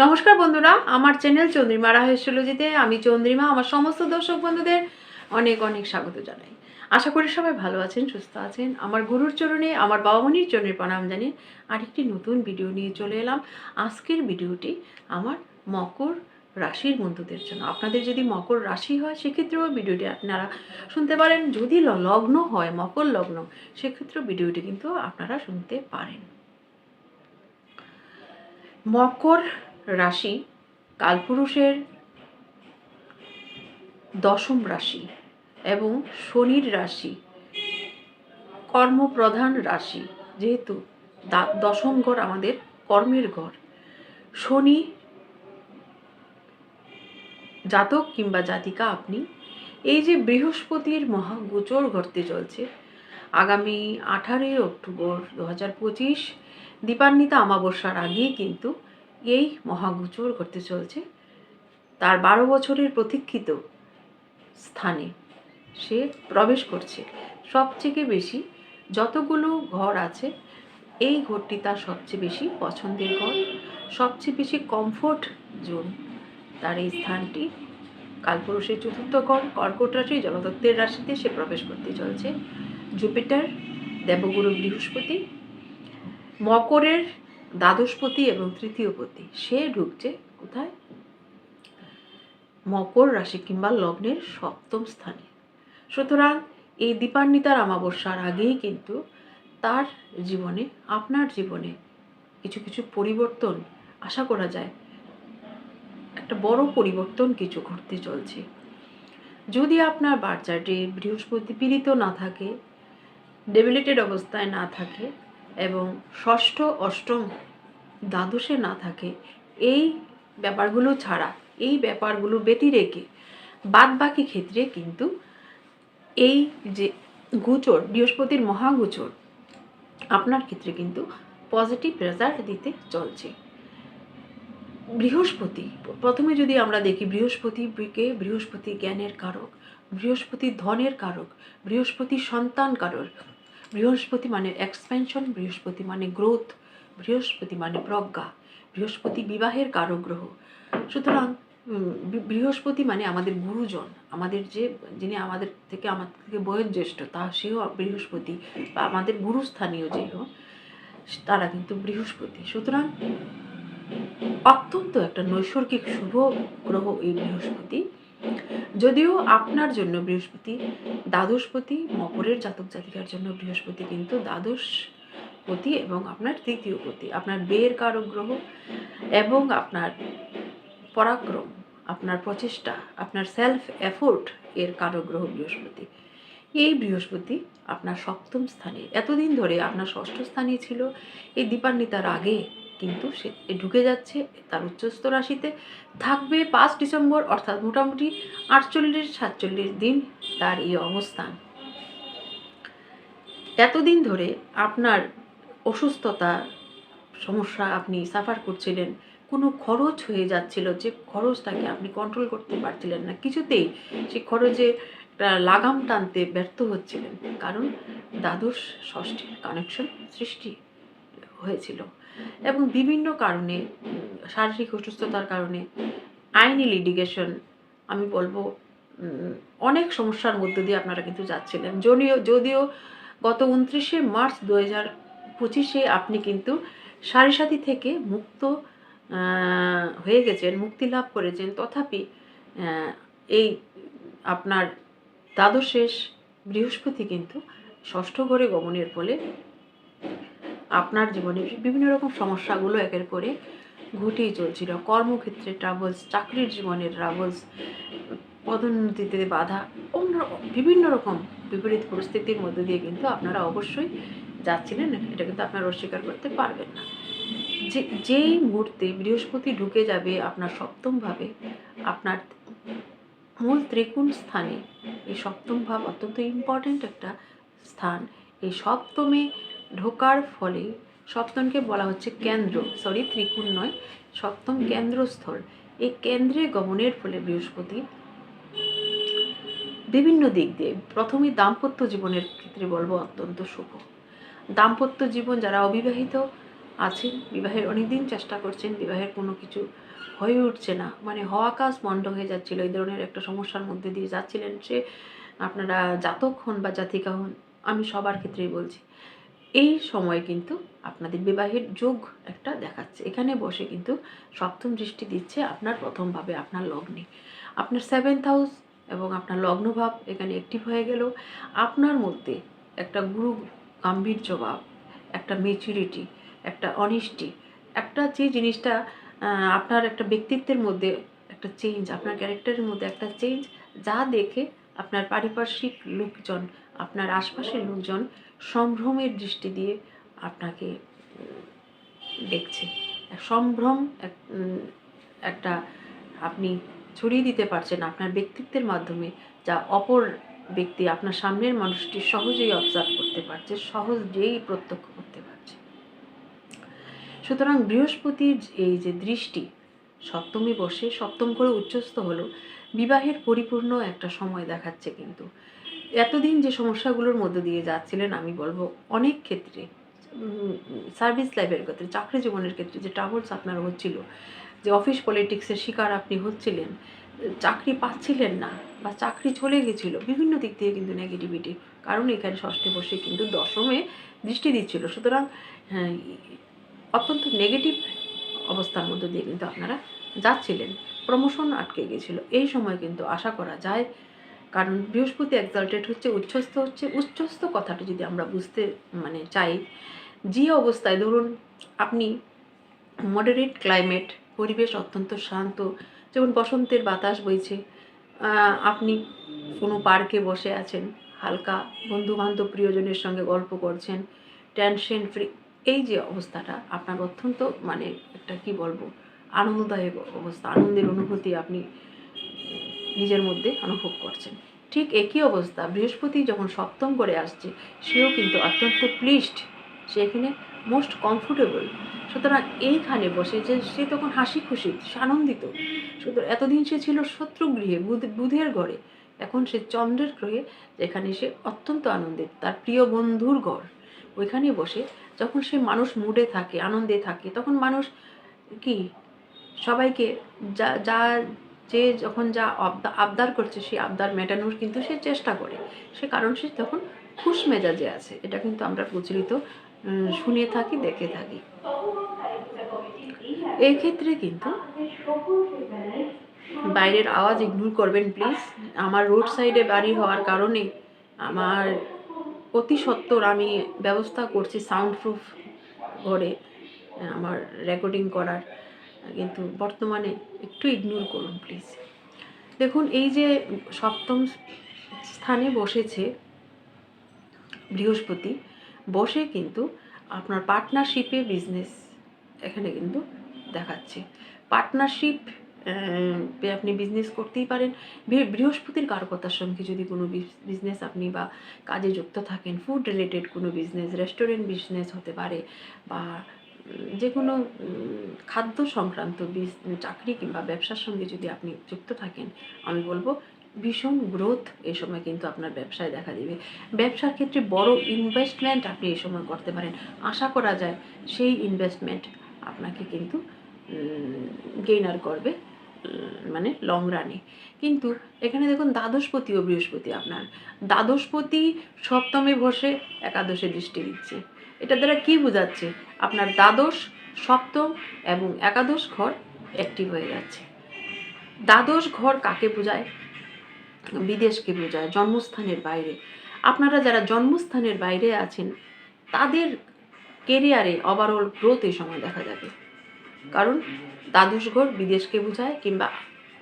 নমস্কার বন্ধুরা, আমার চ্যানেল চন্দ্রিমা রাহেশ্বলজিতে আমি চন্দ্রিমা, আমার সমস্ত দর্শক বন্ধুদের অনেক অনেক স্বাগত জানাই। আশা করি সবাই ভালো আছেন, সুস্থ আছেন। আমার গুরুর চরণে, আমার বাবা বাবামণির চরণে প্রণাম জানিয়ে আরেকটি নতুন ভিডিও নিয়ে চলে এলাম। আজকের ভিডিওটি আমার মকর রাশির বন্ধুদের জন্য। আপনাদের যদি মকর রাশি হয়, সেক্ষেত্রেও ভিডিওটি আপনারা শুনতে পারেন। যদি লগ্ন হয়, মকর লগ্ন, সেক্ষেত্রেও ভিডিওটি কিন্তু আপনারা শুনতে পারেন। মকর রাশি, কালপুরুষের দশম রাশি এবং শনির রাশি, কর্মপ্রধান রাশি, যেহেতু দশম ঘর আমাদের কর্মের ঘর। শনি জাতক কিংবা জাতিকা আপনি, এই যে বৃহস্পতির মহাগোচর ঘটতে চলছে, আগামী আঠারোই অক্টোবর দু হাজার পঁচিশ, দীপান্বিতা অমাবস্যার আগেই কিন্তু এই মহাগোচর করতে চলছে। তার বারো বছরের প্রতীক্ষিত স্থানে সে প্রবেশ করছে। সবথেকে বেশি যতগুলো ঘর আছে, এই ঘরটি তার সবচেয়ে বেশি পছন্দের ঘর। সবচেয়ে বেশি কমফোর্ট জোন তার এই স্থানটি। কালপুরুষের চতুর্থ ঘর, কর্কট রাশি, জলদত্তের রাশিতে সে প্রবেশ করতে চলছে। জুপিটার, দেবগুরু বৃহস্পতি, মকরের দ্বাদশপতি এবং তৃতীয়পতি সে ঢুকছে কোথায়? মকর রাশি কিংবা লগ্নের সপ্তম স্থানে। সুতরাং এই দীপান্বিতার অমাবস্যার আগেই কিন্তু তার জীবনে, আপনার জীবনে কিছু কিছু পরিবর্তন আশা করা যায়। একটা বড় পরিবর্তন কিছু ঘটতে চলছে। যদি আপনার বাচ্চাটি বৃহস্পতি পীড়িত না থাকে ডেবিলিটেড অবস্থায় না থাকে এবং ষষ্ঠ, অষ্টম দ্বাদশে না থাকে, এই ব্যাপারগুলো ছাড়া, এই ব্যাপারগুলো ব্যতি রেখে বাদ বাকি ক্ষেত্রে কিন্তু এই যে গোচর, বৃহস্পতির মহাগোচর, আপনার ক্ষেত্রে কিন্তু পজিটিভ রেজাল্ট দিতে চলছে। বৃহস্পতি, প্রথমে যদি আমরা দেখি বৃহস্পতিকে বৃহস্পতি জ্ঞানের কারক, বৃহস্পতি ধনের কারক, বৃহস্পতি সন্তান কারক বৃহস্পতি মানে এক্সপেনশন বৃহস্পতি মানে গ্রোথ বৃহস্পতি মানে প্রজ্ঞা, বৃহস্পতি বিবাহের কারক গ্রহ সুতরাং বৃহস্পতি মানে আমাদের গুরুজন, আমাদের যে, যিনি আমাদের থেকে আমাদের থেকে বয়োজ্যেষ্ঠ, তা সেও বৃহস্পতি, বা আমাদের গুরুস্থানীয় যে হোক, তারা কিন্তু বৃহস্পতি। সুতরাং, অত্যন্ত একটা নৈসর্গিক শুভ গ্রহ এই বৃহস্পতি। যদিও আপনার জন্য বৃহস্পতি, দ্বাদশপতি, মকরের জাতক জাতিকার জন্য বৃহস্পতি কিন্তু দ্বাদশ পতি এবং আপনার তৃতীয় পতি, আপনার বের কারক গ্রহ এবং আপনার পরাক্রম, আপনার প্রচেষ্টা, আপনার সেলফ এফোর্ট এর কারক গ্রহ বৃহস্পতি। এই বৃহস্পতি আপনার সপ্তম স্থানে, এতদিন ধরে আপনার ষষ্ঠ স্থানে ছিল, এই দীপান্বিতার আগে কিন্তু সে ঢুকে যাচ্ছে তার উচ্চস্থ রাশিতে। থাকবে পাঁচ ডিসেম্বর, অর্থাৎ মোটামুটি আটচল্লিশ, সাতচল্লিশ দিন তার এই অবস্থান। এতদিন ধরে আপনার অসুস্থতা, সমস্যা আপনি সাফার করছিলেন, কোনো খরচ হয়ে যাচ্ছিল যে খরচটাকে আপনি কন্ট্রোল করতে পারছিলেন না, কিছুতেই সেই খরচে লাগাম টানতে ব্যর্থ হচ্ছিলেন। কারণ দ্বাদশ ষষ্ঠীর কানেকশন সৃষ্টি হয়েছিল। এবং বিভিন্ন কারণে, শারীরিক অসুস্থতার কারণে আইনি লিডিগেশন আমি বলব অনেক সমস্যার মধ্য দিয়ে আপনারা কিন্তু যাচ্ছিলেন। যদিও যদিও গত উনত্রিশে মার্চ দু হাজার পঁচিশে আপনি কিন্তু সারি থেকে মুক্ত হয়ে গেছেন, মুক্তি লাভ করেছেন। তথাপি এই আপনার দ্বাদশেষ বৃহস্পতি কিন্তু ষষ্ঠ ঘরে গমনের ফলে আপনার জীবনে বিভিন্ন রকম সমস্যাগুলো একের পরে ঘটেই চলছিল। কর্মক্ষেত্রে ট্রাভেলস চাকরির জীবনের ট্রাভেলস পদোন্নতিতে বাধা, অন্য বিভিন্ন রকম বিপরীত পরিস্থিতির মধ্যে দিয়ে কিন্তু আপনারা অবশ্যই যাচ্ছিলেন। এটা কিন্তু আপনারা অস্বীকার করতে পারবেন না। যে, যেই মুহূর্তে বৃহস্পতি ঢুকে যাবে আপনার সপ্তমভাবে আপনার মূল ত্রিকোণ স্থানে এই সপ্তম ভাব অত্যন্ত ইম্পর্ট্যান্ট একটা স্থান। এই সপ্তমে ঢোকার ফলে সপ্তমকে বলা হচ্ছে কেন্দ্র সরি ত্রিকোণ নয়, সপ্তম কেন্দ্রস্থল। এই কেন্দ্রে গমনের ফলে বৃহস্পতি বিভিন্ন দিক দিয়ে প্রথমেই দাম্পত্য জীবনের ক্ষেত্রে বলব অত্যন্ত শুভ। দাম্পত্য জীবন যারা অবিবাহিত আছেন, বিবাহের অনেকদিন চেষ্টা করছেন, বিবাহের কোনো কিছু হয়ে উঠছে না মানে হওয়া কাজ বন্ধ হয়ে যাচ্ছিল, এই ধরনের একটা সমস্যার মধ্যে দিয়ে যাচ্ছিলেন সে, আপনারা জাতক হন বা জাতিকা হন, আমি সবার ক্ষেত্রেই বলছি। এই সময় কিন্তু আপনাদের বিবাহের যোগ একটা দেখাচ্ছে। এখানে বসে কিন্তু সপ্তম দৃষ্টি দিচ্ছে আপনার প্রথমভাবে আপনার লগ্নে। আপনার সেভেন্থ হাউস এবং আপনার লগ্নভাব এখানে অ্যাক্টিভ হয়ে গেল। আপনার মধ্যে একটা গুরু গাম্ভীর্য ভাব, একটা মেচুরিটি একটা অনিষ্টি একটা যে জিনিসটা আপনার একটা ব্যক্তিত্বের মধ্যে একটা চেঞ্জ আপনার ক্যারেক্টারের মধ্যে একটা চেঞ্জ যা দেখে আপনার পারিপার্শ্বিক লোকজন, আপনার আশপাশের লোকজন সম্ভ্রমের দৃষ্টি দিয়ে আপনাকে দেখছে। সম্ভ্রম এক, একটা আপনি ছড়িয়ে দিতে পারছেন আপনার ব্যক্তিত্বের মাধ্যমে যা অপর ব্যক্তি আপনার সামনের মানুষটি সহজেই অবজার্ভ করতে পারছে সহজেই প্রত্যক্ষ করতে পারছে। সুতরাং বৃহস্পতির এই যে দৃষ্টি সপ্তমী বসে সপ্তম করে উচ্চস্থ হলো বিবাহের পরিপূর্ণ একটা সময় দেখাচ্ছে কিন্তু। এতদিন যে সমস্যাগুলোর মধ্যে দিয়ে যাচ্ছিলেন আমি বলব অনেক ক্ষেত্রে সার্ভিস লাইফের ক্ষেত্রে চাকরি জীবনের ক্ষেত্রে যে ট্রাভেলস আপনার হচ্ছিল যে অফিস পলিটিক্সের শিকার আপনি হচ্ছিলেন চাকরি পাচ্ছিলেন না বা চাকরি চলে গেছিল বিভিন্ন দিক থেকে কিন্তু নেগেটিভিটি কারণ এখানে ষষ্ঠে বসে কিন্তু দশমে দৃষ্টি দিচ্ছিল। সুতরাং হ্যাঁ, অত্যন্ত নেগেটিভ অবস্থার মধ্যে দিয়ে কিন্তু আপনারা যাচ্ছিলেন। প্রমোশন আটকে গেছিল। এই সময় কিন্তু আশা করা যায় কারণ বৃহস্পতি এক্সাল্টেড হচ্ছে উচ্চস্থ হচ্ছে। উচ্চস্থ কথাটা যদি আমরা বুঝতে মানে চাই, যে অবস্থায় ধরুন আপনি মডারেট ক্লাইমেট পরিবেশ অত্যন্ত শান্ত, যেমন বসন্তের বাতাস বইছে আপনি কোনো পার্কে বসে আছেন, হালকা বন্ধু বান্ধব প্রিয়জনের সঙ্গে গল্প করছেন টেনশন ফ্রি এই যে অবস্থাটা আপনার অত্যন্ত মানে একটা কি বলব, আনন্দদায়ক অবস্থা, আনন্দের অনুভূতি আপনি নিজের মধ্যে অনুভব করছেন। ঠিক একই অবস্থা, বৃহস্পতি যখন সপ্তম করে আসছে, সেও কিন্তু অত্যন্ত প্লিস্ট সে এখানে মোস্ট কমফোর্টেবল সুতরাং এইখানে বসে যে সে তখন হাসি খুশি আনন্দিত সুতরাং এতদিন সে ছিল শত্রু গৃহে, বুধ বুধের ঘরে। এখন সে চন্দ্রের গ্রহে, যেখানে সে অত্যন্ত আনন্দিত তার প্রিয় বন্ধুর ঘর। ওইখানে বসে যখন সে মানুষ মুডে থাকে, আনন্দে থাকে, তখন মানুষ কি? সবাইকে যা যা যে যখন যা আবদা- আবদার করছে, সেই আবদার মেটানোর কিন্তু সে চেষ্টা করে। সে কারণ সে তখন খুশ মেজাজে আছে। এটা কিন্তু আমরা প্রচলিত শুনে থাকি, দেখে থাকি। এই ক্ষেত্রে কিন্তু বাইরের আওয়াজ ইগনোর করবেন প্লিজ আমার রোড সাইডে বাড়ি হওয়ার কারণে আমার অতি সত্বর আমি ব্যবস্থা করছি সাউন্ড প্রুফ ঘরে, আমার রেকর্ডিং করার। কিন্তু বর্তমানে একটু ইগনোর করুন প্লিজ দেখুন, এই যে সপ্তম স্থানে বসেছে বৃহস্পতি, বসে কিন্তু আপনার পার্টনারশিপে বিজনেস এখানে কিন্তু দেখাচ্ছে। পার্টনারশিপ আপনি বিজনেস করতেই পারেন। বৃহ- বৃহস্পতির কারকতার সঙ্গে যদি কোনো বিজনেস আপনি বা কাজে যুক্ত থাকেন ফুড রিলেটেড কোনো বিজনেস রেস্টুরেন্ট বিজনেস হতে পারে বা যে কোনো খাদ্য সংক্রান্ত চাকরি কিংবা ব্যবসার সঙ্গে যদি আপনি যুক্ত থাকেন, আমি বলব ভীষণ গ্রোথ এই সময় কিন্তু আপনার ব্যবসায় দেখা দিবে। ব্যবসার ক্ষেত্রে বড় ইনভেস্টমেন্ট আপনি এই সময় করতে পারেন। আশা করা যায় সেই ইনভেস্টমেন্ট আপনাকে কিন্তু গেইনার করবে মানে লং রানে কিন্তু এখানে দেখুন দ্বাদশপতি ও বৃহস্পতি আপনার। দ্বাদশপতি সপ্তমে বসে একাদশে দৃষ্টি দিচ্ছে। এটা দ্বারা কি বোঝাচ্ছে? আপনার দ্বাদশ, সপ্তম এবং একাদশ ঘর অ্যাক্টিভ হয়ে যাচ্ছে। দ্বাদশ ঘর কাকে বোঝায়? বিদেশকে বোঝায়, জন্মস্থানের বাইরে। আপনারা যারা জন্মস্থানের বাইরে আছেন, তাদের কেরিয়ারে ওভারঅল গ্রোথ এই সময় দেখা যাবে। কারণ দ্বাদশ ঘর বিদেশকে বোঝায় কিংবা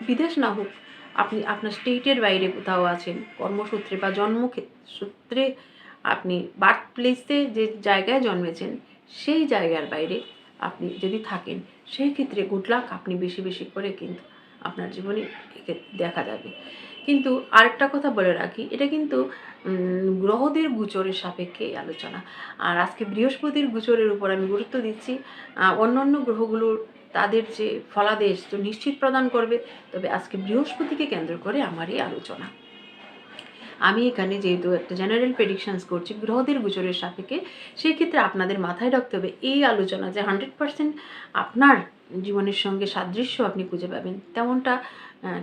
বিদেশ না হোক, আপনি আপনার স্টেটের বাইরে কোথাও আছেন, কর্মসূত্রে বা জন্ম সূত্রে আপনি বার্থ প্লেসে যে জায়গায় জন্মেছেন সেই জায়গার বাইরে আপনি যদি থাকেন সেই ক্ষেত্রে গুড লাক আপনি বেশি বেশি করে কিন্তু আপনার জীবনে দেখা যাবে। কিন্তু আরেকটা কথা বলে রাখি, এটা কিন্তু গ্রহদের গোচরের সাপেক্ষে আলোচনা। আর আজকে বৃহস্পতির গোচরের উপর আমি গুরুত্ব দিচ্ছি। অন্য অন্য গ্রহগুলোর তাদের যে ফলাদেশ তো নিশ্চিত প্রদান করবে। তবে আজকে বৃহস্পতিকে কেন্দ্র করে আমার এই আলোচনা। আমি এখানে যেহেতু একটা জেনারেল প্রেডিকশনস করছি গ্রহদের গোচরের সাপেক্ষে সেই ক্ষেত্রে আপনাদের মাথায় রাখতে হবে এই আলোচনা যে হান্ড্রেড পার্সেন্ট আপনার জীবনের সঙ্গে সাদৃশ্য আপনি খুঁজে পাবেন। তেমনটা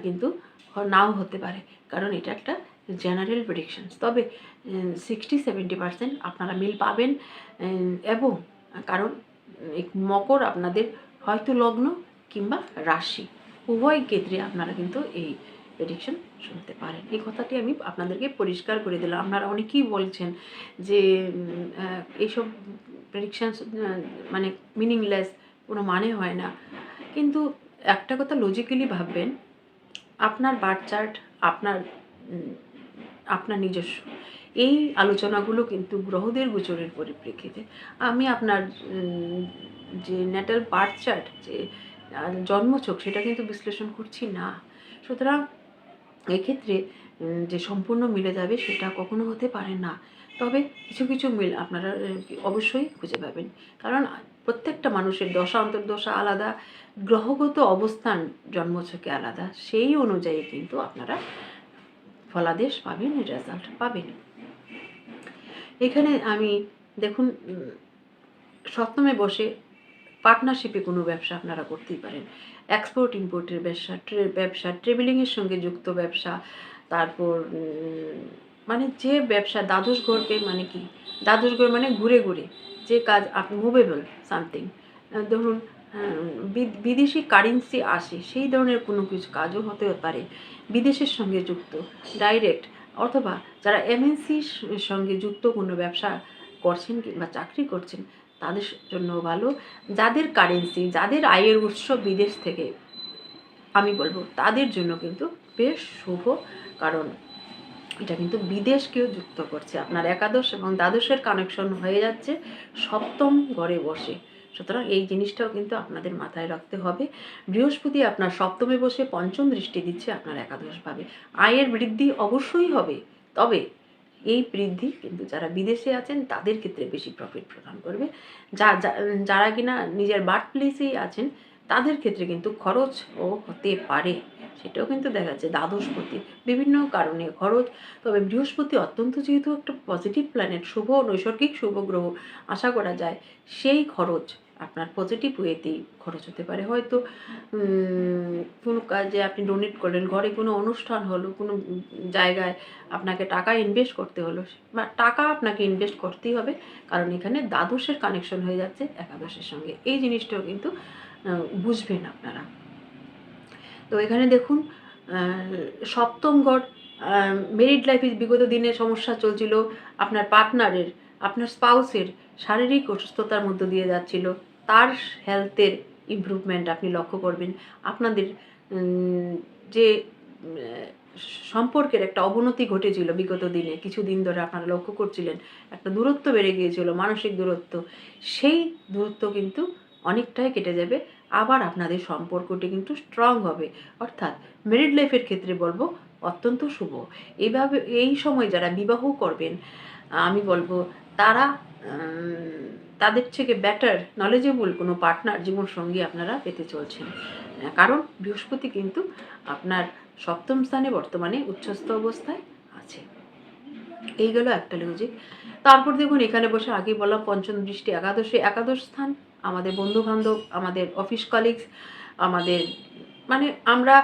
কিন্তু নাও হতে পারে, কারণ এটা একটা জেনারেল প্রেডিকশনস তবে সিক্সটি সেভেন্টি পার্সেন্ট আপনারা মিল পাবেন এবং, কারণ মকর আপনাদের হয়তো লগ্ন কিংবা রাশি। উভয় ক্ষেত্রে আপনারা কিন্তু এই প্রেডিকশন শুনতে পারেন। এই কথাটি আমি আপনাদেরকে পরিষ্কার করে দিলাম। আপনারা অনেকেই বলছেন যে এইসব প্রেডিকশান মানে মিনিংলেস কোনো মানে হয় না। কিন্তু একটা কথা লজিক্যালি ভাববেন, আপনার বার্থ চার্ট আপনার আপনার নিজস্ব। এই আলোচনাগুলো কিন্তু গ্রহদের গোচরের পরিপ্রেক্ষিতে। আমি আপনার যে ন্যাটাল বার্থ চার্ট যে জন্মছক, সেটা কিন্তু বিশ্লেষণ করছি না। সুতরাং এক্ষেত্রে যে সম্পূর্ণ মিলে যাবে সেটা কখনো হতে পারে না। তবে কিছু কিছু মিল আপনারা অবশ্যই খুঁজে পাবেন। কারণ প্রত্যেকটা মানুষের দশা অন্তর্দশা আলাদা, গ্রহগত অবস্থান জন্মছকে আলাদা, সেই অনুযায়ী কিন্তু আপনারা ফলাদেশ পাবেন, রেজাল্ট পাবেন। এখানে আমি, দেখুন সপ্তমে বসে পার্টনারশিপে কোনো ব্যবসা আপনারা করতেই পারেন। এক্সপোর্ট ইম্পোর্টের ব্যবসা ব্যবসা ট্রেভেলিংয়ের সঙ্গে যুক্ত ব্যবসা, তারপর মানে যে ব্যবসা দ্বাদশ ঘরকে মানে কি? দ্বাদশ ঘর মানে ঘুরে ঘুরে, যে কাজ মুভেবল সামথিং ধরুন বিদেশি কারেন্সি আসে, সেই ধরনের কোনো কিছু কাজও হতে পারে, বিদেশের সঙ্গে যুক্ত ডাইরেক্ট অথবা যারা এমএনসির সঙ্গে যুক্ত কোনো ব্যবসা করছেন কিংবা চাকরি করছেন তাদের জন্য ভালো। যাদের কারেন্সি যাদের আয়ের উৎস বিদেশ থেকে, আমি বলব তাদের জন্য কিন্তু বেশ শুভ কারণ। এটা কিন্তু বিদেশকেও যুক্ত করছে। আপনার একাদশ এবং দ্বাদশের কানেকশন হয়ে যাচ্ছে সপ্তম ঘরে বসে। সুতরাং এই জিনিসটাও কিন্তু আপনাদের মাথায় রাখতে হবে। বৃহস্পতি আপনার সপ্তমে বসে পঞ্চম দৃষ্টি দিচ্ছে আপনার একাদশভাবে আয়ের বৃদ্ধি অবশ্যই হবে। তবে এই বৃদ্ধি কিন্তু যারা বিদেশে আছেন, তাদের ক্ষেত্রে বেশি প্রফিট প্রদান করবে। যা যারা কিনা নিজের বার্থ প্লেসেই আছেন, তাদের ক্ষেত্রে কিন্তু খরচও হতে পারে। সেটাও কিন্তু দেখা যাচ্ছে দ্বাদশপতি বিভিন্ন কারণে খরচ, তবে বৃহস্পতি অত্যন্ত যেহেতু একটা পজিটিভ প্ল্যানেট শুভ নৈসর্গিক শুভ গ্রহ, আশা করা যায়, সেই খরচ আপনার পজিটিভ ওয়েতেই খরচ হতে পারে। হয়তো কোনো কাজে আপনি ডোনেট করলেন, ঘরে কোনো অনুষ্ঠান হলো, কোনো জায়গায় আপনাকে টাকা ইনভেস্ট করতে হলো, বা টাকা আপনাকে ইনভেস্ট করতেই হবে, কারণ এখানে দ্বাদশের কানেকশন হয়ে যাচ্ছে একাদশের সঙ্গে। এই জিনিসটাও কিন্তু বুঝবেন আপনারা। তো এখানে দেখুন সপ্তম ঘর মেরিড লাইফে বিগত দিনে সমস্যা চলছিল। আপনার পার্টনারের আপনার স্পাউসের শারীরিক অসুস্থতার মধ্য দিয়ে যাচ্ছিল। তার হেলথের ইমপ্রুভমেন্ট আপনি লক্ষ্য করবেন। আপনাদের যে সম্পর্কের একটা অবনতি ঘটেছিল বিগত দিনে, কিছুদিন ধরে আপনারা লক্ষ্য করছিলেন, একটা দূরত্ব বেড়ে গিয়েছিল, মানসিক দূরত্ব। সেই দূরত্ব কিন্তু অনেকটাই কেটে যাবে। আবার আপনাদের সম্পর্কটি কিন্তু স্ট্রং হবে। অর্থাৎ মেরিড লাইফের ক্ষেত্রে বলব, অত্যন্ত শুভ। এইভাবে এই সময় যারা বিবাহ করবেন, আমি বলব তারা তাদের থেকে বেটার নলেজেবল কোনো পার্টনার জীবনসঙ্গী আপনারা পেতে চলছেন। কারণ বৃহস্পতি কিন্তু আপনার সপ্তম স্থানে বর্তমানে উচ্চস্থ অবস্থায় আছে। এই গেল একটা লজিক তারপর দেখুন, এখানে বসে আগেই বললাম, পঞ্চম দৃষ্টি একাদশে একাদশ স্থান। আমাদের বন্ধু বান্ধব আমাদের অফিস কলিগস আমাদের মানে আমরা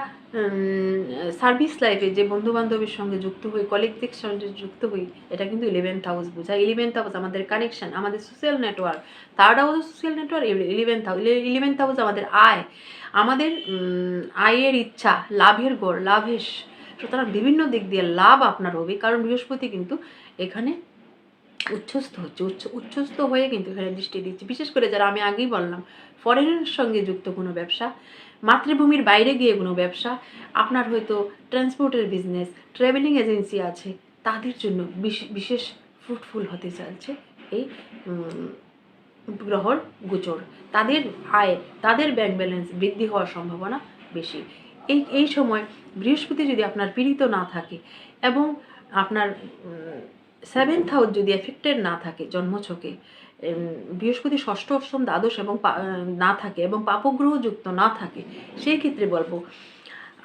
সার্ভিস লাইফে যে বন্ধু বান্ধবের সঙ্গে যুক্ত হই কলিগদের সঙ্গে যুক্ত হই, এটা কিন্তু ইলেভেন্থ হাউস বোঝায়। ইলেভেন্থ হাউস আমাদের কানেকশন আমাদের social network third house social network eleventh house eleventh house আমাদের আয়। আমাদের আয়ের ইচ্ছা, লাভের গড় লাভের সুতরাং বিভিন্ন দিক দিয়ে লাভ আপনার হবে, কারণ বৃহস্পতি কিন্তু এখানে উচ্ছ্বস্ত হচ্ছে উচ্ছ্বস্ত হয়ে কিন্তু এখানে দৃষ্টি দিচ্ছে। বিশেষ করে যারা আমি আগেই বললাম ফরেনের সঙ্গে যুক্ত কোনো ব্যবসা মাতৃভূমির বাইরে গিয়ে কোনো ব্যবসা, আপনার হয়তো ট্রান্সপোর্টের বিজনেস ট্রাভেলিং এজেন্সি আছে, তাদের জন্য বিশেষ ফ্রুটফুল হতে চলছে এই গ্রহর গোচর। তাদের আয়, তাদের ব্যাংক ব্যালেন্স বৃদ্ধি হওয়ার সম্ভাবনা বেশি। এই এই সময় বৃহস্পতি যদি আপনার পীড়িত না থাকে এবং আপনার সেভেন্থ হাউস যদি এফেক্টেড না থাকে জন্মছকে বৃহস্পতি ষষ্ঠ, অষ্টম দ্বাদশ এবং না থাকে এবং পাপগ্রহ যুক্ত না থাকে। সেই ক্ষেত্রে বলব,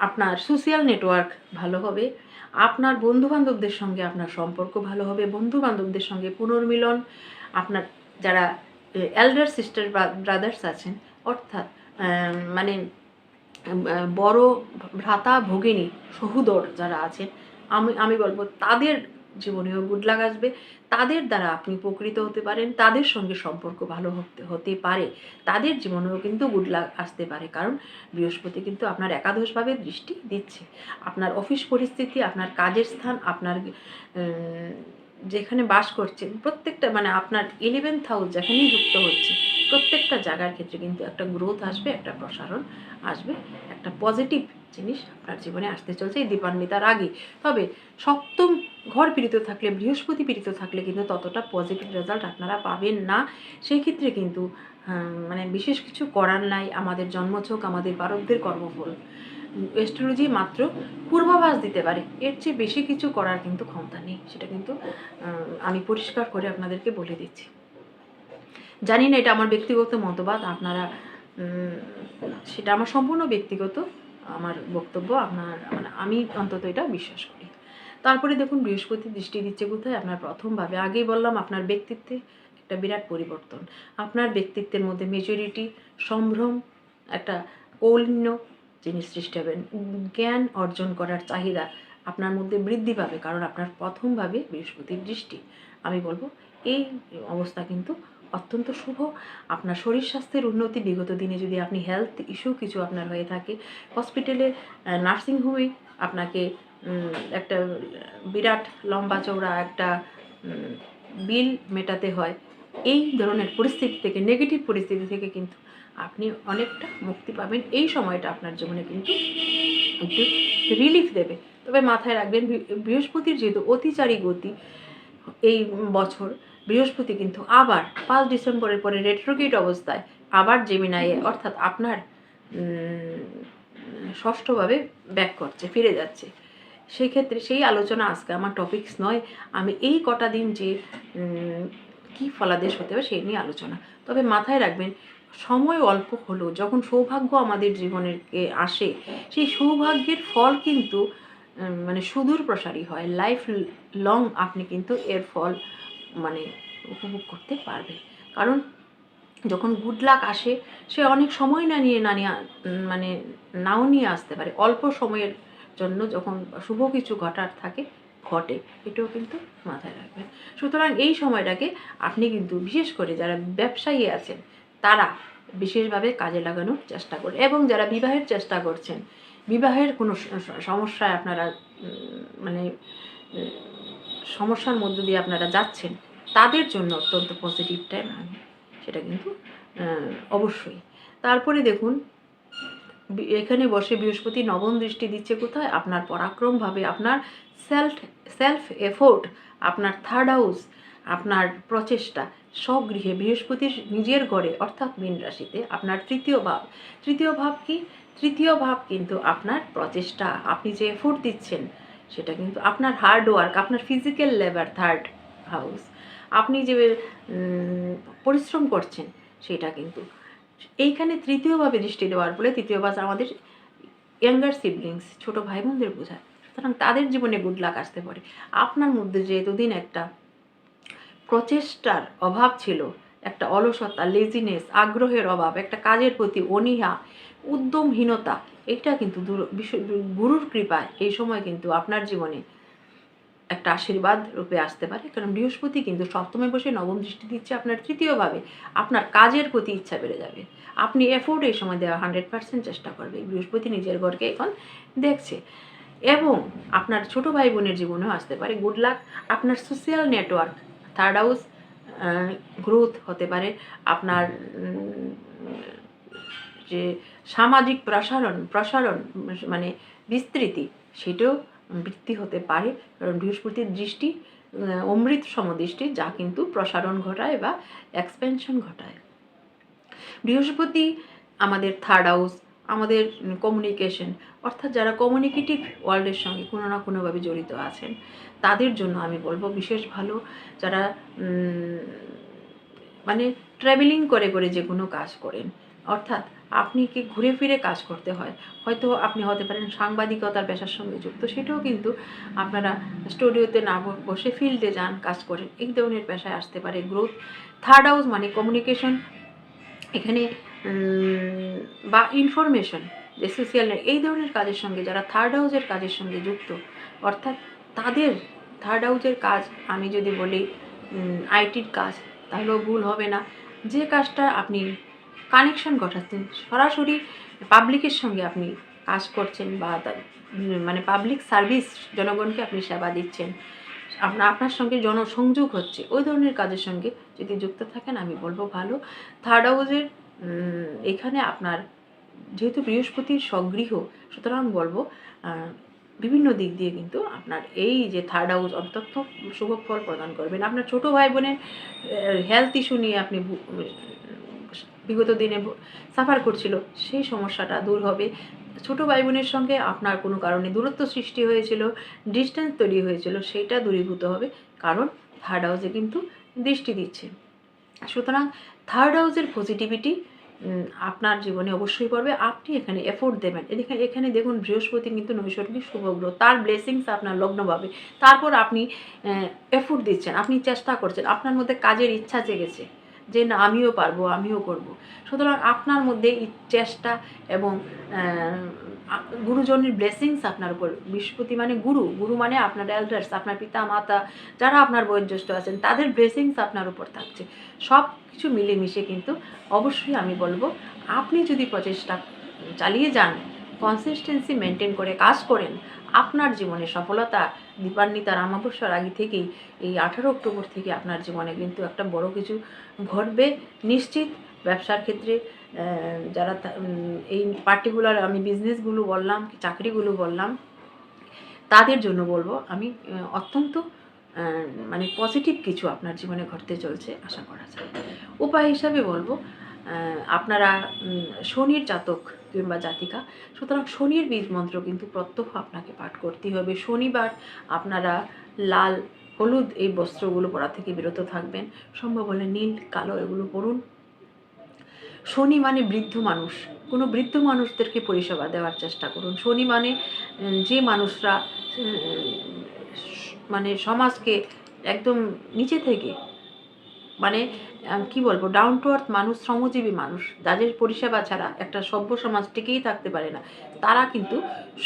আপনার সোশ্যাল নেটওয়ার্ক ভালো হবে, আপনার বন্ধু বান্ধবদের সঙ্গে আপনার সম্পর্ক ভালো হবে বন্ধু বান্ধবদের সঙ্গে পুনর্মিলন, আপনার যারা এল্ডার সিস্টার ব্রাদার্স আছেন, অর্থাৎ মানে বড় ভ্রাতা, ভগিনী, সহুদর যারা আছেন, আমি আমি বলব তাদের জীবনেও গুড লাগ আসবে। তাদের দ্বারা আপনি উপকৃত হতে পারেন, তাদের সঙ্গে সম্পর্ক ভালো হতে হতে পারে। তাদের জীবনেও কিন্তু গুড লাগ আসতে পারে, কারণ বৃহস্পতি কিন্তু আপনার একাদশভাবে দৃষ্টি দিচ্ছে। আপনার অফিস পরিস্থিতি, আপনার কাজের স্থান, আপনার যেখানে বাস করছেন প্রত্যেকটা মানে আপনার ইলেভেন্থ হাউস যেখানেই যুক্ত হচ্ছে, প্রত্যেকটা জায়গার ক্ষেত্রে কিন্তু একটা গ্রোথ আসবে, একটা প্রসারণ আসবে। একটা পজিটিভ জিনিস আপনার জীবনে আসতে চলছে এই দীপান্বিতার আগে। তবে সপ্তম ঘর পীড়িত থাকলে, বৃহস্পতি পীড়িত থাকলে কিন্তু ততটা পজিটিভ রেজাল্ট আপনারা পাবেন না। সেই ক্ষেত্রে কিন্তু মানে বিশেষ কিছু করার নাই। আমাদের জন্মছক, আমাদের পারকদের কর্মফল। অ্যাস্ট্রোলজি মাত্র পূর্বাভাস দিতে পারে। এর চেয়ে বেশি কিছু করার কিন্তু ক্ষমতা নেই। সেটা কিন্তু আমি পরিষ্কার করে আপনাদেরকে বলে দিচ্ছি। জানি না এটা আমার ব্যক্তিগত মতবাদ। আপনারা সেটা আমার সম্পূর্ণ ব্যক্তিগত, আমার বক্তব্য, আপনার মানে আমি অন্তত এটা বিশ্বাস করি। তারপরে দেখুন, বৃহস্পতি দৃষ্টি দিচ্ছে কোথায়? আপনার প্রথমভাবে আগেই বললাম, আপনার ব্যক্তিত্বে একটা বিরাট পরিবর্তন। আপনার ব্যক্তিত্বের মধ্যে মেজরিটি সম্ভ্রম, একটা কৌলিন্য জিনিস সৃষ্টি হবেন, জ্ঞান অর্জন করার চাহিদা আপনার মধ্যে বৃদ্ধি পাবে, কারণ আপনার প্রথমভাবে বৃহস্পতির দৃষ্টি। আমি বলব, এই অবস্থা কিন্তু অত্যন্ত শুভ। আপনার শরীর স্বাস্থ্যের উন্নতি, বিগত দিনে যদি আপনি হেলথ ইস্যু কিছু আপনার হয়ে থাকে হসপিটালে নার্সিংহোমে আপনাকে একটা বিরাট লম্বা চওড়া একটা বিল মেটাতে হয়। এই ধরনের পরিস্থিতি থেকে নেগেটিভ পরিস্থিতি থেকে কিন্তু আপনি অনেকটা মুক্তি পাবেন। এই সময়টা আপনার জীবনে কিন্তু একটু রিলিফ দেবে। তবে মাথায় রাখবেন বৃহস্পতির যেহেতু অতিচারী গতি এই বছর বৃহস্পতি কিন্তু আবার পাঁচ ডিসেম্বরের পরে রেট্রোগেট অবস্থায় আবার জেমিনাইয়ে অর্থাৎ আপনার ষষ্ঠভাবে ব্যাক করছে, ফিরে যাচ্ছে। সেই ক্ষেত্রে সেই আলোচনা আজকে আমার টপিকস নয়। আমি এই কটা দিন যে কি ফলাদেশ হতে হবে সেই নিয়ে আলোচনা। তবে মাথায় রাখবেন, সময় অল্প হলেও যখন সৌভাগ্য আমাদের জীবনের আসে, সেই সৌভাগ্যের ফল কিন্তু মানে সুদূর প্রসারী হয়। লাইফ লং আপনি কিন্তু এর ফল মানে উপভোগ করতে পারবে। কারণ যখন গুড লাক আসে, সে অনেক সময় না নিয়ে না নিয়ে মানে নাও নিয়ে আসতে পারে। অল্প সময়ের জন্য যখন শুভ কিছু ঘটার থাকে, ঘটে, এটাও কিন্তু মাথায় রাখবেন। সুতরাং এই সময়টাকে আপনি কিন্তু বিশেষ করে যারা ব্যবসায়ী আছেন, তারা বিশেষভাবে কাজে লাগানোর চেষ্টা করে এবং যারা বিবাহের চেষ্টা করছেন, বিবাহের কোনো সমস্যায় আপনারা মানে সমস্যার মধ্য দিয়ে আপনারা যাচ্ছেন, তাদের জন্য অত্যন্ত পজিটিভ টাইম সেটা কিন্তু অবশ্যই। তারপরে দেখুন এখানে বসে বৃহস্পতি নবম দৃষ্টি দিচ্ছে কোথায়? আপনার পরাক্রমভাবে, আপনার সেলফ সেলফ এফোর্ট আপনার থার্ড হাউস আপনার প্রচেষ্টা, স্বগৃহে বৃহস্পতির নিজের ঘরে, অর্থাৎ মীন রাশিতে, আপনার তৃতীয় ভাব। তৃতীয় ভাব কি? তৃতীয় ভাব কিন্তু আপনার প্রচেষ্টা। আপনি যে এফোর্ট দিচ্ছেন সেটা কিন্তু আপনার হার্ড ওয়ার্ক আপনার ফিজিক্যাল লেবার থার্ড হাউস আপনি যে পরিশ্রম করছেন সেটা কিন্তু। এইখানে তৃতীয়ভাবে দৃষ্টি দেওয়ার ফলে তৃতীয় ভাব আমাদের ইয়াঙ্গার সিবলিংস ছোট ভাই বোনদের বোঝায়। সুতরাং তাদের জীবনে গুড লাক আসতে পারে। আপনার মধ্যে যে এতদিন একটা প্রচেষ্টার অভাব ছিল, একটা অলসতা লেজিনেস আগ্রহের অভাব, একটা কাজের প্রতি অনীহা, উদ্যমহীনতা এটা কিন্তু গুরুর কৃপায় এই সময় কিন্তু আপনার জীবনে একটা আশীর্বাদ রূপে আসতে পারে। কারণ বৃহস্পতি কিন্তু সপ্তমে বসে নবম দৃষ্টি দিচ্ছে আপনার তৃতীয়ভাবে। আপনার কাজের প্রতি ইচ্ছা বেড়ে যাবে। আপনি এফোর্ট এই সময় দেওয়া হান্ড্রেড পার্সেন্ট চেষ্টা করবে বৃহস্পতি নিজের ঘরকে এখন দেখছে। এবং আপনার ছোট ভাই বোনের জীবনেও আসতে পারে। গুড লাক আপনার social network third house growth হতে পারে। আপনার যে সামাজিক প্রসারণ প্রসারণ মানে বিস্তৃতি, সেটাও বৃদ্ধি হতে পারে। কারণ বৃহস্পতির দৃষ্টি অমৃত সমদৃষ্টি, যা কিন্তু প্রসারণ ঘটায় বা এক্সপেনশন ঘটায়। বৃহস্পতি আমাদের থার্ড হাউস আমাদের কমিউনিকেশন অর্থাৎ যারা কমিউনিকেটিভ ওয়ার্ল্ডের সঙ্গে কোনো না কোনোভাবে জড়িত আছেন, তাদের জন্য আমি বলব বিশেষ ভালো যারা মানে ট্রাভেলিং করে করে যে কোনো কাজ করেন। অর্থাৎ আপনি কি ঘুরে ফিরে কাজ করতে হয়? হয়তো আপনি হতে পারেন সাংবাদিকতার পেশার সঙ্গে যুক্ত। সেটাও কিন্তু আপনারা স্টুডিওতে না বসে ফিল্ডে যান, কাজ করেন। এই ধরনের পেশায় আসতে পারে গ্রোথ থার্ড হাউস মানে কমিউনিকেশন এখানে বা ইনফরমেশন যে সোশ্যাল এই ধরনের কাজের সঙ্গে যারা থার্ড হাউসের কাজের সঙ্গে যুক্ত, অর্থাৎ তাদের থার্ড হাউসের কাজ, আমি যদি বলি আইটির কাজ, তাহলেও ভুল হবে না। যে কাজটা আপনি কানেকশন ঘটাচ্ছেন। সরাসরি পাবলিকের সঙ্গে আপনি কাজ করছেন বা মানে পাবলিক সার্ভিস জনগণকে আপনি সেবা দিচ্ছেন। আপনার আপনার সঙ্গে জনসংযোগ হচ্ছে। ওই ধরনের কাজের সঙ্গে যদি যুক্ত থাকেন আমি বলব ভালো। থার্ড হাউসের উম, এখানে আপনার যেহেতু বৃহস্পতির স্বগৃহ সুতরাং বলব বিভিন্ন দিক দিয়ে কিন্তু আপনার এই যে থার্ড হাউস অত্যন্ত শুভ ফল প্রদান করবেন। আপনার ছোট ভাই বোনের হেলথ ইস্যু নিয়ে আপনি বিগত দিনে সাফার করছিল, সেই সমস্যাটা দূর হবে। ছোট ভাই বোনের সঙ্গে আপনার কোনো কারণে দূরত্ব সৃষ্টি হয়েছিল ডিস্টেন্স তৈরি হয়েছিল সেটা দূরীভূত হবে। কারণ থার্ড হাউসে কিন্তু দৃষ্টি দিচ্ছে। সুতরাং থার্ড হাউসের পজিটিভিটি আপনার জীবনে অবশ্যই পড়বে। আপনি এখানে এফোর্ট দেবেন। এখানে এখানে দেখুন, বৃহস্পতি কিন্তু নৈসর্গিক শুভগ্রহ তার ব্লেসিংস আপনার লগ্ন পাবে। তারপর আপনি এফোর্ট দিচ্ছেন, আপনি চেষ্টা করছেন। আপনার মধ্যে কাজের ইচ্ছা জেগেছে। যে না, আমিও পারব, আমিও করব। সুতরাং আপনার মধ্যে চেষ্টা এবং গুরুজনের ব্লেসিংস আপনার উপর, বৃহস্পতি মানে গুরু গুরু মানে আপনার এল্ডার্স আপনার পিতা মাতা যারা আপনার বয়োজ্যেষ্ঠ আছেন, তাদের ব্লেসিংস আপনার উপর থাকছে। সব কিছু মিলেমিশে কিন্তু অবশ্যই আমি বলব, আপনি যদি প্রচেষ্টা চালিয়ে যান কনসিস্টেন্সি মেনটেন করে কাজ করেন, আপনার জীবনে সফলতা দীপান্বিতার আমাবস্যার আগে থেকেই এই আঠারো অক্টোবর থেকে আপনার জীবনে কিন্তু একটা বড় কিছু ঘটবে নিশ্চিত ব্যবসার ক্ষেত্রে যারা এই পার্টিকুলার আমি বিজনেসগুলো বললাম চাকরিগুলো বললাম, তাদের জন্য বলব আমি অত্যন্ত মানে পজিটিভ কিছু আপনার জীবনে ঘটতে চলছে, আশা করা যায়। উপায় হিসাবে বলব আপনারা শনির জাতক কিংবা জাতিকা, সুতরাং শনির বীজ মন্ত্র কিন্তু প্রত্যহ আপনাকে পাঠ করতেই হবে। শনিবার আপনারা লাল, হলুদ এই বস্ত্রগুলো পরা থেকে বিরত থাকবেন। সম্ভব হলে নীল, কালো এগুলো পরুন। শনি মানে বৃদ্ধ মানুষ। কোনো বৃদ্ধ মানুষদেরকে পরিষেবা দেওয়ার চেষ্টা করুন। শনি মানে যে মানুষরা মানে সমাজকে একদম নিচে থেকে মানে কি বলব ডাউন টু আর্থ মানুষ, শ্রমজীবী মানুষ, যাদের পরিষেবা ছাড়া একটা সভ্য সমাজ টিকেই থাকতে পারে না, তারা কিন্তু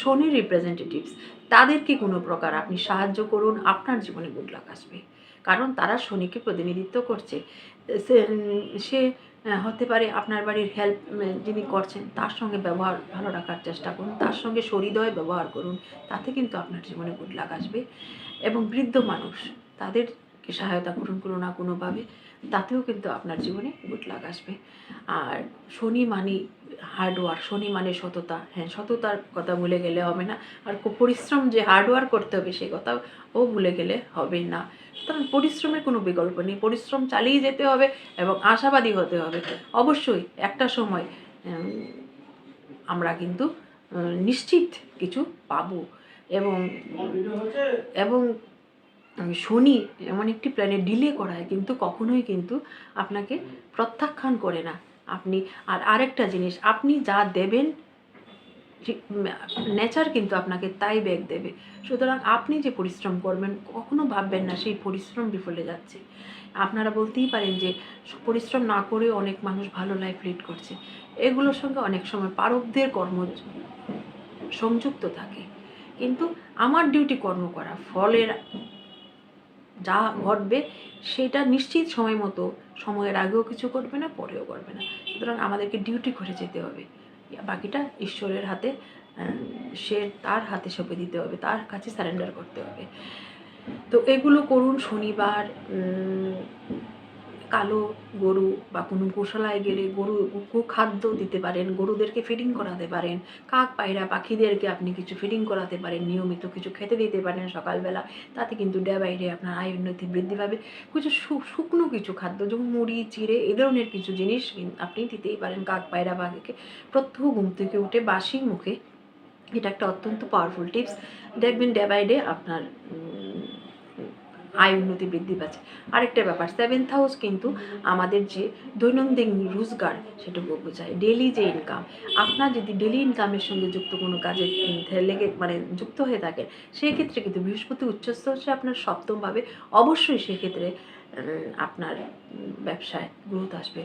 শনির রিপ্রেজেন্টেটিভস তাদেরকে কোনো প্রকার আপনি সাহায্য করুন, আপনার জীবনে গুড লাক আসবে। কারণ তারা শনিকে প্রতিনিধিত্ব করছে। সে সে হতে পারে আপনার বাড়ির হেল্প যিনি করছেন, তার সঙ্গে ব্যবহার ভালো রাখার চেষ্টা করুন, তার সঙ্গে সরিদয় ব্যবহার করুন, তাতে কিন্তু আপনার জীবনে গুড লাক আসবে। এবং বৃদ্ধ মানুষ, তাদেরকে সহায়তা করুন কোনো না কোনোভাবে। তাতেও কিন্তু আপনার জীবনে গুড লাক আসবে। আর শনি মানে হার্ডওয়ার্ক শনি মানে সততা। হ্যাঁ সততার কথা ভুলে গেলে হবে না। আর পরিশ্রম যে হার্ডওয়ার্ক করতে হবে সেই কথাও ও ভুলে গেলে হবে না। সুতরাং পরিশ্রমের কোনো বিকল্প নেই। পরিশ্রম চালিয়ে যেতে হবে এবং আশাবাদী হতে হবে। অবশ্যই একটা সময় আমরা কিন্তু নিশ্চিত কিছু পাবো। এবং এবং শনি এমন একটি প্ল্যানে ডিলে করায় কিন্তু কখনোই কিন্তু আপনাকে প্রত্যাখ্যান করে না। আপনি, আর আরেকটা জিনিস, আপনি যা দেবেন নেচার কিন্তু আপনাকে তাই ব্যাগ দেবে। সুতরাং আপনি যে পরিশ্রম করবেন, কখনো ভাববেন না সেই পরিশ্রম বিফলে যাচ্ছে। আপনারা বলতেই পারেন যে, পরিশ্রম না করেও অনেক মানুষ ভালো লাইফ লিড করছে। এগুলোর সঙ্গে অনেক সময় পারকদের কর্ম সংযুক্ত থাকে। কিন্তু আমার ডিউটি কর্ম করা, ফলের যা ঘটবে সেটা নিশ্চিত সময় মতো, সময়ের আগেও কিছু করবে না, পরেও করবে না। সুতরাং আমাদেরকে ডিউটি করে যেতে হবে। বাকিটা ঈশ্বরের হাতে সে তার হাতে সঁপে দিতে হবে, তার কাছে সারেন্ডার করতে হবে। তো এগুলো করুন শনিবার কালো গরু বা কোনো গোশালায় গেলে গরু খাদ্য দিতে পারেন, গরুদেরকে ফিডিং করাতে পারেন, কাক, পায়রা, পাখিদেরকে আপনি কিছু ফিডিং করাতে পারেন, নিয়মিত কিছু খেতে দিতে পারেন সকালবেলা। তাতে কিন্তু ডে আপনার আয় উন্নতি বৃদ্ধি পাবে। কিছু শুকনো কিছু খাদ্য যেমন মুড়ি, চিড়ে এ ধরনের কিছু জিনিস আপনি দিতেই পারেন। কাক, পায়রা পাখিকে প্রত্যহ ঘুম থেকে উঠে বাসি মুখে। এটা একটা অত্যন্ত পাওয়ারফুল টিপস দেখবেন ডে ডে আপনার আয় উন্নতি বৃদ্ধি পাচ্ছে। আরেকটা ব্যাপার সেভেন্থ হাউস কিন্তু আমাদের যে দৈনন্দিন রোজগার সেটুকু বোঝায়। ডেলি যে ইনকাম আপনার যদি ডেলি ইনকামের সঙ্গে যুক্ত কোনো কাজে লেগে মানে যুক্ত হয়ে থাকেন সেক্ষেত্রে কিন্তু বৃহস্পতি উচ্চস্থ হচ্ছে আপনার সপ্তমভাবে। অবশ্যই সেক্ষেত্রে আপনার ব্যবসায় গ্রোথ আসবে।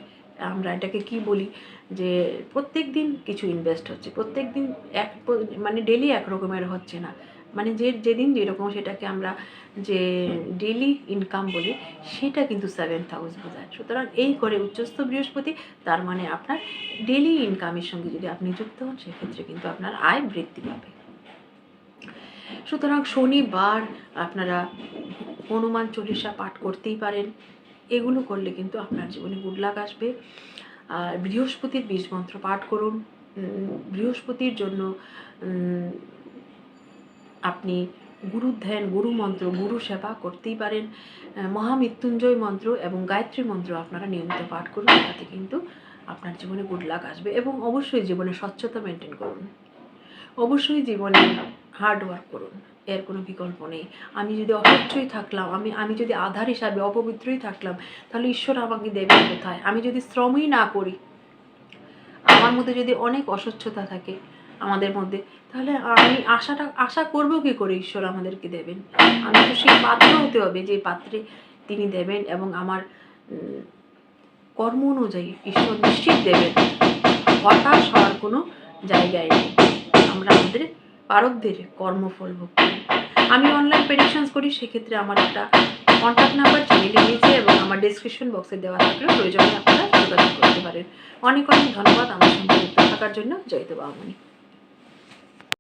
আমরা এটাকে কি বলি? যে প্রত্যেক দিন কিছু ইনভেস্ট হচ্ছে। প্রত্যেক দিন এক মানে ডেলি এক রকমের হচ্ছে না। মানে যে, যেদিন যেরকম সেটাকে আমরা যে ডেলি ইনকাম বলি, সেটা কিন্তু সেভেন্থ হাউস বোঝায়। সুতরাং এই করে উচ্চস্থ বৃহস্পতি, তার মানে আপনার ডেলি ইনকামের সঙ্গে যদি আপনি যুক্ত হন, সেক্ষেত্রে কিন্তু আপনার আয় বৃদ্ধি পাবে। সুতরাং শনিবার আপনারা হনুমান চল্লিশা পাঠ করতেই পারেন। এগুলো করলে কিন্তু আপনার জীবনে গুড লাক আসবে। আর বৃহস্পতির বীজ মন্ত্র পাঠ করুন। বৃহস্পতির জন্য আপনি গুরু ধ্যান গুরু মন্ত্র গুরু সেবা করতেই পারেন। মহামৃত্যুঞ্জয় মন্ত্র এবং গায়ত্রী মন্ত্র আপনারা নিয়মিত পাঠ করুন, তাতে কিন্তু আপনার জীবনে গুড লাক আসবে এবং অবশ্যই জীবনে স্বচ্ছতা মেনটেন করুন। অবশ্যই জীবনে হার্ড ওয়ার্ক করুন, এর কোনো বিকল্প নেই। আমি যদি অস্বচ্ছই থাকলাম, আমি আমি যদি আধার হিসাবে অপবিত্রই থাকলাম, তাহলে ঈশ্বর আমাকে দেবেন কোথায়? আমি যদি শ্রমই না করি, আমার মধ্যে যদি অনেক অস্বচ্ছতা থাকে আমাদের মধ্যে। তাহলে আমি আশাটা, আশা করব কি করে ঈশ্বর আমাদেরকে দেবেন? আমি তো সেই পাত্র হতে হবে যে পাত্রে তিনি দেবেন এবং আমার কর্ম অনুযায়ী ঈশ্বর নিশ্চিত দেবেন। হতাশ হওয়ার কোনো জায়গায় নেই। আমরা আমাদের পারকদের কর্মফল ভোগ করি। আমি অনলাইন প্রেডিকশনস করি, সেক্ষেত্রে আমার একটা কন্ট্যাক্ট নাম্বার চ্যানেলে নিয়েছে এবং আমার ডিসক্রিপশন বক্সে দেওয়া থাকলে প্রয়োজনে আপনারা যোগাযোগ করতে পারেন। অনেক অনেক ধন্যবাদ আমার সঙ্গে যুক্ত থাকার জন্য। জয়িত বাবুনি